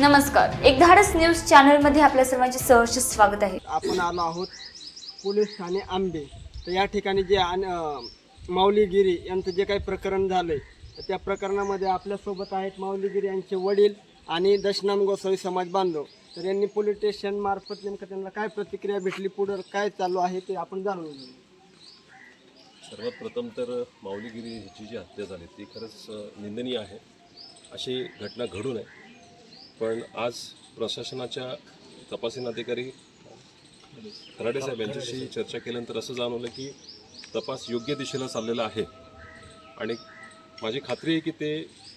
नमस्कार. एक धाडस न्यूज चॅनलमध्ये आपल्या सर्वांचे सहर्ष स्वागत आहे. आपण आलो आहोत पोलीस ठाणे आंबे. तर या ठिकाणी जे आन- अं, माऊली गिरी यांचं जे काही प्रकरण झालंय तर त्या प्रकरणामध्ये आपल्यासोबत आहेत माऊली गिरी यांचे वडील आणि दशनाम गोसावी समाज बांधव. तर यांनी पोलीस स्टेशन मार्फत नेमकं त्यांना काय प्रतिक्रिया भेटली पुढं काय चालू आहे ते आपण जाणून घेऊ सर्वात प्रथम तर माऊलीगिरी ह्याची जी हत्या झाली ती खरंच अ, निंदनीय आहे. अशी घटना घडू नये पण आज प्रशासनाच्या तपासीन अधिकारी खराडे साहेब यांच्याशी चर्चा केल्यानंतर असं जाणवलं की तपास योग्य दिशेला चाललेला आहे. आणि माझी खात्री आहे की ते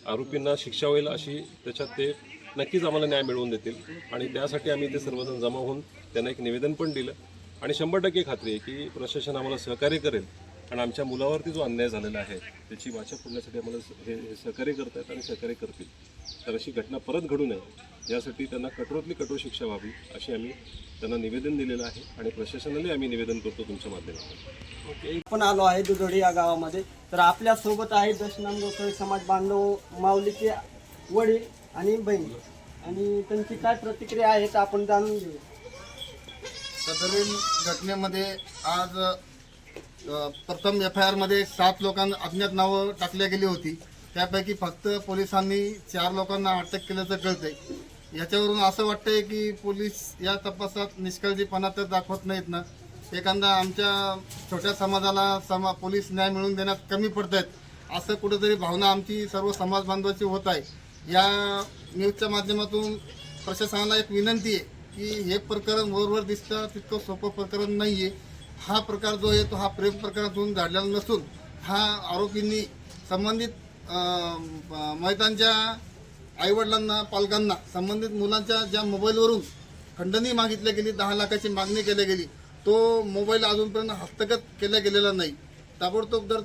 आरोपींना शिक्षा होईल अशी त्याच्यात ते नक्कीच आम्हाला न्याय मिळवून देतील. आणि त्यासाठी आम्ही ते सर्वजण जमा होऊन त्यांना एक निवेदन पण दिलं. आणि शंभर टक्के खात्री आहे की प्रशासन आम्हाला सहकार्य करेल. आणि आमच्या मुलावरती जो अन्याय झालेला आहे त्याची वाचा फोडण्यासाठी आम्हाला स- हे हे सहकार्य करतायत आणि सहकार्य करतील. तर अशी घटना परत घडू नये यासाठी त्यांना कठोरातली कठोर शिक्षा व्हावी अशी आम्ही त्यांना निवेदन दिलेलं आहे आणि प्रशासनालाही आम्ही निवेदन करतो तुमच्या माध्यमातून. ओके आपण आलो आहे दुधोडी या गावामध्ये. तर आपल्यासोबत आहे दशनाम गोसावी समाज बांधव माऊलीचे वडील आणि बहीण. आणि त्यांची काय प्रतिक्रिया आहे ते आपण जाणून घेऊ. सदरील घटनेमध्ये आज प्रथम एफ आय आरमध्ये सात लोकांना अज्ञात नावं टाकल्या गेली होती. त्यापैकी फक्त पोलिसांनी चार लोकांना अटक केल्याचं कळतंय. याच्यावरून असं वाटतंय की पोलीस या तपासात निष्काळजीपणा तर दाखवत नाहीत ना. एखादा आमच्या छोट्या समाजाला समा पोलीस न्याय मिळवून देण्यात कमी पडत आहेत असं कुठंतरी भावना आमची सर्व समाज बांधवाची होत आहे. या न्यूजच्या माध्यमातून प्रशासनाला एक विनंती आहे की हे प्रकरण वरवर दिसतं तितकं सोपं प्रकरण नाही आहे हा प्रकार जो आहे तो हा प्रेम प्रकरणातून घडलेला नसून हा आरोपींनी संबंधित मैतांच्या मैदानच्या आईवडिलांना पालकांना संबंधित मुलांच्या ज्या मोबाईलवरून खंडणी मागितली गेली दहा लाखाची मागणी केली गेली तो मोबाईल अजूनपर्यंत हस्तगत केला गेलेला नाही. ताबडतोब जर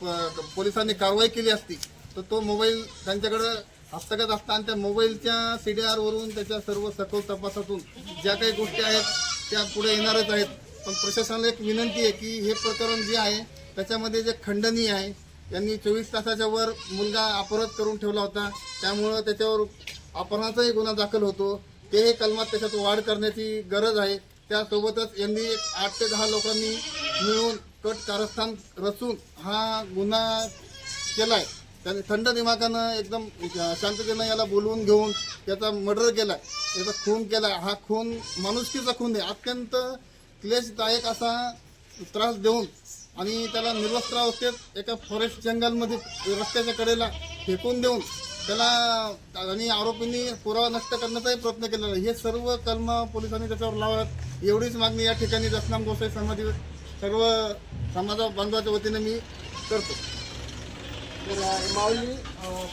प- पोलिसांनी कारवाई केली असती तर तो मोबाईल त्यांच्याकडं हस्तगत असता आणि त्या मोबाईलच्या सी डी आरवरून त्याच्या सर्व सखोल तपासातून ज्या काही गोष्टी आहेत त्या पुढे येणारच आहेत. पण प्रशासनाला एक विनंती आहे की हे प्रकरण जे आहे त्याच्यामध्ये जे खंडनीय आहे यांनी चोवीस तासाच्या वर मुलगा अपहरत करून ठेवला होता. त्यामुळं त्याच्यावर अपहरणाचाही गुन्हा दाखल होतो. तेही कलमात त्याच्यात वाढ करण्याची गरज आहे. त्यासोबतच यांनी एक आठ ते दहा लोकांनी मिळून कट कारस्थान रचून हा गुन्हा केला आहे त्याने थंड दिमागानं एकदम शांततेनं याला बोलवून घेऊन त्याचा मर्डर केला त्याचा खून केला हा खून माणुसकीचा खून आहे. अत्यंत क्लेशदायक असा त्रास देऊन आणि त्याला निर्वस्त्र अवस्थेत एका फॉरेस्ट जंगलमध्ये रस्त्याच्या कडेला फेकून देऊन त्याला आणि आरोपींनी पुरावा नष्ट करण्याचाही प्रयत्न केलेला हे सर्व कलम पोलिसांनी त्याच्यावर लावल्यात. एवढीच मागणी या ठिकाणी दसनाम गोसाई समाज सर्व समाजा बांधवाच्या वतीने मी करतो. तर माऊली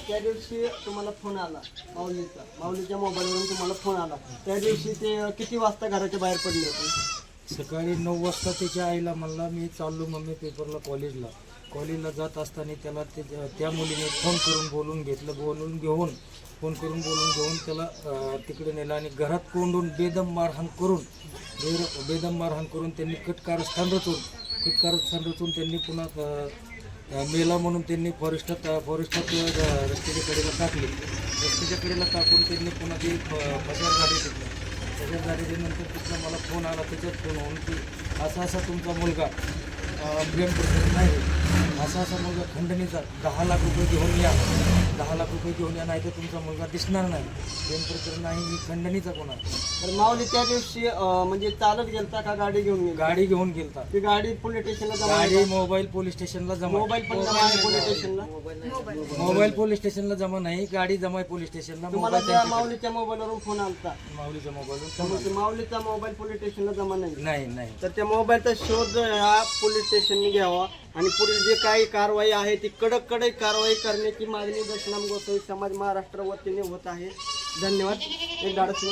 त्या दिवशी तुम्हाला फोन आला माऊलीचा. माऊलीच्या मोबाईलवरून तुम्हाला फोन आला. त्या दिवशी ते किती वाजता घराच्या बाहेर पडले होते? सकाळी नऊ वाजता त्याच्या आईला म्हणला मी चाललो मम्मी पेपरला कॉलेजला कॉलेजला जात असताना त्याला ते त्या मुलीने फोन करून बोलून घेतलं बोलून घेऊन फोन करून बोलून घेऊन त्याला तिकडे नेलं आणि घरात कोंडून बेदम मारहाण करून बेर- बेदम मारहाण करून त्यांनी कटकारस्थान रचून कटकारस्थान रचून त्यांनी पुन्हा मेला म्हणून त्यांनी फॉरेस्टात फॉरेस्टात रस्त्याच्या कडेला टाकले. रस्त्याच्या कडेला टाकून त्यांनी पुन्हा ते फ- पसार झाले तिथलं त्याच्या झाल्यानंतर तिथला मला फोन आला त्याच्यात फोन होऊन की असा असा तुमचा मुलगा. प्रेम प्रसंग नाही. असा असा मुलगा खंडणीचा दहा लाख रुपये घेऊन या. दहा लाख रुपये घेऊन या नाही तर तुमचा मुलगा दिसणार नाही. प्रेम प्रकरण नाही ही खंडणीचा कोणा तर माऊली त्या दिवशी अं, म्हणजे चालत गेलता का गाडी घेऊन गेली गाडी घेऊन गेलता. ती गाडी पोलीस स्टेशनला जमा गाडी आहे? मोबाईल पोलीस स्टेशनला जमा मोबाईल पण जमा आहे पोलीस स्टेशनला मोबाईल पोलीस स्टेशनला जमा नाही गाडी जमा आहे पोलीस स्टेशनला तुम्हाला मोबाईल त्या त्यांच्याकडे. माऊलीच्या मोबाईलवरून फोन आलता. माऊलीच्या मोबाईलवर ते माऊलीचा मोबाईल पोलीस स्टेशनला जमा नाही. नाही नाही. तर त्या मोबाईलचा शोध हा पोलीस स्टेशनने घ्यावा. आणि पुढील जे काही कारवाई आहे ती कडक कडक कारवाई करण्याची मागणी दशनाम गोसावी समाज महाराष्ट्र वतीने होत आहे. धन्यवाद. एक धाडस